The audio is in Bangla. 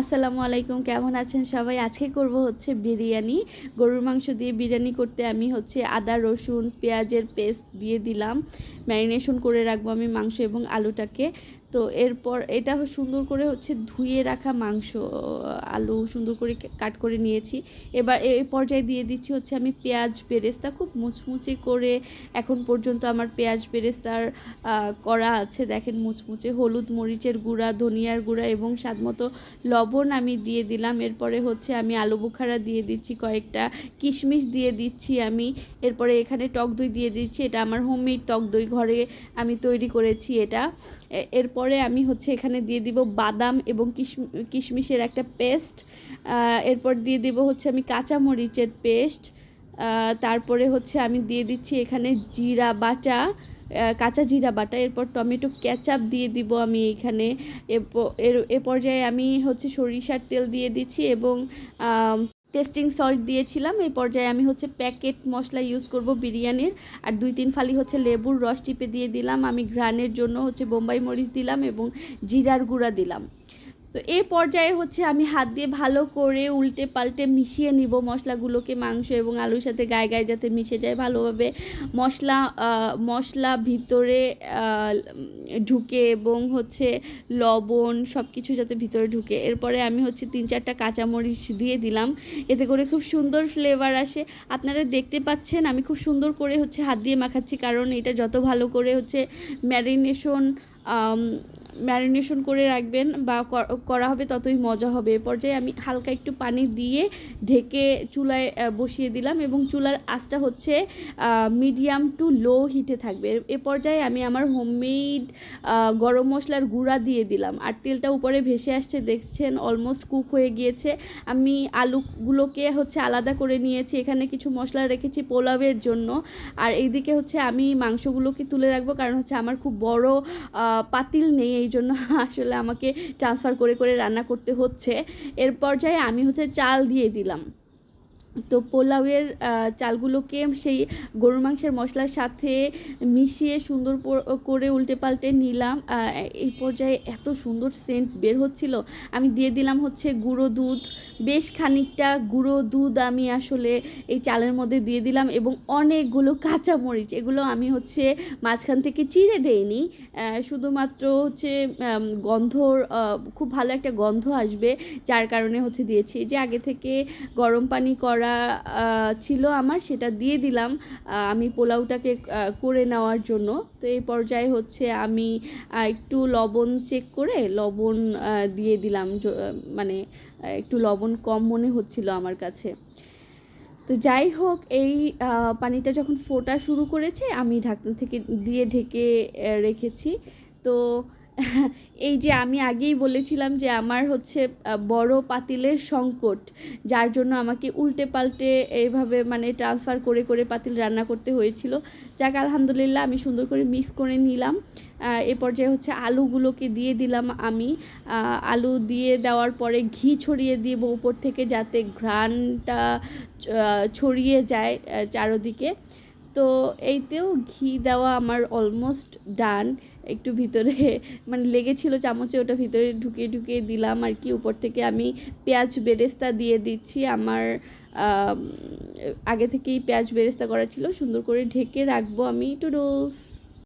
আসসালামু আলাইকুম, কেমন আছেন সবাই? আজকে করব হচ্ছে বিরিয়ানি। গরুর মাংস দিয়ে বিরিয়ানি করতে আমি হচ্ছে আদা, রসুন, পেঁয়াজের পেস্ট দিয়ে দিলাম। ম্যারিনেশন করে রাখব আমি মাংস এবং আলুটাকে। তো এরপর এটা সুন্দর করে হচ্ছে ধুয়ে রাখা মাংস আলু সুন্দর করে কাট করে নিয়েছি। এবার এই পর্যায়ে দিয়ে দিচ্ছি হচ্ছে আমি পেঁয়াজ বেরেস্তা। খুব মুচমুচে করে এখন পর্যন্ত আমার পেঁয়াজ বেরেস্তার করা আছে। দেখেন মুচমুচে হলুদ মরিচের গুঁড়া, ধনিয়ার গুঁড়া এবং স্বাদমতো লবণ আমি দিয়ে দিলাম। এরপরে হচ্ছে আমি আলু বোখারা দিয়ে দিচ্ছি কয়েকটা। কিশমিশ দিয়ে দিচ্ছি আমি। এরপরে এখানে টক দই দিয়ে দিচ্ছি। এটা আমার হোমমেড টক দই ঘরে আমি তৈরি করেছি এটা। এরপরে আমি হচ্ছে এখানে দিয়ে দিব বাদাম এবং কিশমিশের একটা পেস্ট। এরপর দিয়ে দিব হচ্ছে আমি কাঁচা মরিচের পেস্ট তারপরে হচ্ছে আমি দিয়ে দিচ্ছি এখানে জিরা বাটা কাঁচা জিরা বাটা। এরপর টমেটো ক্যাচাপ দিয়ে দিব আমি এখানে। এ পর্যায়ে আমি হচ্ছে সরিষার তেল দিয়ে দিচ্ছি এবং টেস্টিং সল্ট দিয়েছিলাম। এই পর্যায়ে আমি হচ্ছে প্যাকেট মশলা ইউজ করব বিরিয়ানির। আর দুই তিন ফালি হচ্ছে লেবুর রস টিপে দিয়ে দিলাম। আমি ঘ্রানের জন্য হচ্ছে বোম্বাই মরিচ দিলাম এবং জিরার গুঁড়া দিলাম। তো এই পর্যায়ে হচ্ছে আমি হাত দিয়ে ভালো করে উল্টে পাল্টে মিশিয়ে নিব মশলাগুলোকে, মাংস এবং আলুর সাথে গায়ে গায়ে যাতে মিশে যায় ভালোভাবে। মশলা মশলা ভিতরে ঢুকে এবং হচ্ছে লবণ সব কিছু যাতে ভিতরে ঢুকে। এরপরে আমি হচ্ছে তিন চারটা কাঁচামরিচ দিয়ে দিলাম। এতে করে খুব সুন্দর ফ্লেভার আসে। আপনারা দেখতে পাচ্ছেন আমি খুব সুন্দর করে হচ্ছে হাত দিয়ে মাখাচ্ছি কারণ এটা যত ভালো করে হচ্ছে ম্যারিনেশন ম্যারিনেশন করে রাখবেন বা করা হবে ততই মজা হবে। এ পর্যায়ে আমি হালকা একটু পানি দিয়ে ঢেকে চুলায় বসিয়ে দিলাম এবং চুলার আঁচটা হচ্ছে মিডিয়াম টু লো হিটে থাকবে। এ পর্যায়ে আমি আমার হোমমেড গরম মশলার গুঁড়া দিয়ে দিলাম। আর তেলটা উপরে ভেসে আসছে, দেখছেন অলমোস্ট কুক হয়ে গিয়েছে। আমি আলুগুলোকে হচ্ছে আলাদা করে নিয়েছি। এখানে কিছু মশলা রেখেছি পোলাওয়ের জন্য। আর এইদিকে হচ্ছে আমি মাংসগুলোকে তুলে রাখব, কারণ হচ্ছে আমার খুব বড় পাতিল নেই, এই জন্য আসলে আমাকে ট্রান্সফার করে করে রান্না করতে হচ্ছে। এর পর্যায়ে আমি হচ্ছে চাল দিয়ে দিলাম। তো পোলাওয়ের চালগুলোকে সেই গরুর মাংসের মশলার সাথে মিশিয়ে সুন্দর করে উল্টে পাল্টে নিলাম এই পর্যায়ে এত সুন্দর সেন্ট বের হচ্ছিল। আমি দিয়ে দিলাম হচ্ছে গুঁড়ো দুধ। বেশ খানিকটা গুঁড়ো দুধ আমি আসলে এই চালের মধ্যে দিয়ে দিলাম এবং অনেকগুলো কাঁচা মরিচ। এগুলো আমি হচ্ছে মাঝখান থেকে চিড়ে দেইনি। শুধুমাত্র হচ্ছে গন্ধর খুব ভালো একটা গন্ধ আসবে। যার কারণে হচ্ছে দিয়েছি। যে আগে থেকে গরম পানি করা করা ছিল আমার, সেটা দিয়ে দিলাম আমি পোলাওটাকে করে নেওয়ার জন্য। তো এই পর্যায়ে হচ্ছে আমি একটু লবণ চেক করে লবণ দিয়ে দিলাম মানে একটু লবণ কম মনে হচ্ছিল আমার কাছে। তো যাই হোক, এই পানিটা যখন ফোটা শুরু করেছে, আমি ঢাকনা থেকে দিয়ে ঢেকে রেখেছি। তো এই যে আমি আগেই বলেছিলাম যে আমার হচ্ছে বড় পাতিলের সংকট, যার জন্য আমাকে উল্টে পাল্টে এইভাবে মানে ট্রান্সফার করে করে পাতিল রান্না করতে হয়েছিল। যাক, আলহামদুলিল্লাহ আমি সুন্দর করে মিক্স করে নিলাম। এ পর্যায়ে হচ্ছে আলুগুলোকে দিয়ে দিলাম আমি। আলু দিয়ে দেওয়ার পরে ঘি ছড়িয়ে দিয়ে উপর থেকে যাতে ঘ্রাণটা ছড়িয়ে যায় চারোদিকে। তো এইতেও ঘি দেওয়া আমার অলমোস্ট ডান একটু ভিতরে মানে লেগেছিল চামচে, ওটা ভিতরে ঢুকিয়ে ঢুকিয়ে দিলাম আর কি। উপর থেকে আমি পেঁয়াজ বেরেস্তা দিয়ে দিচ্ছি। আমার আগে থেকেই পেঁয়াজ বেরেস্তা করা ছিল। সুন্দর করে ঢেকে রাখব আমি। টুডলস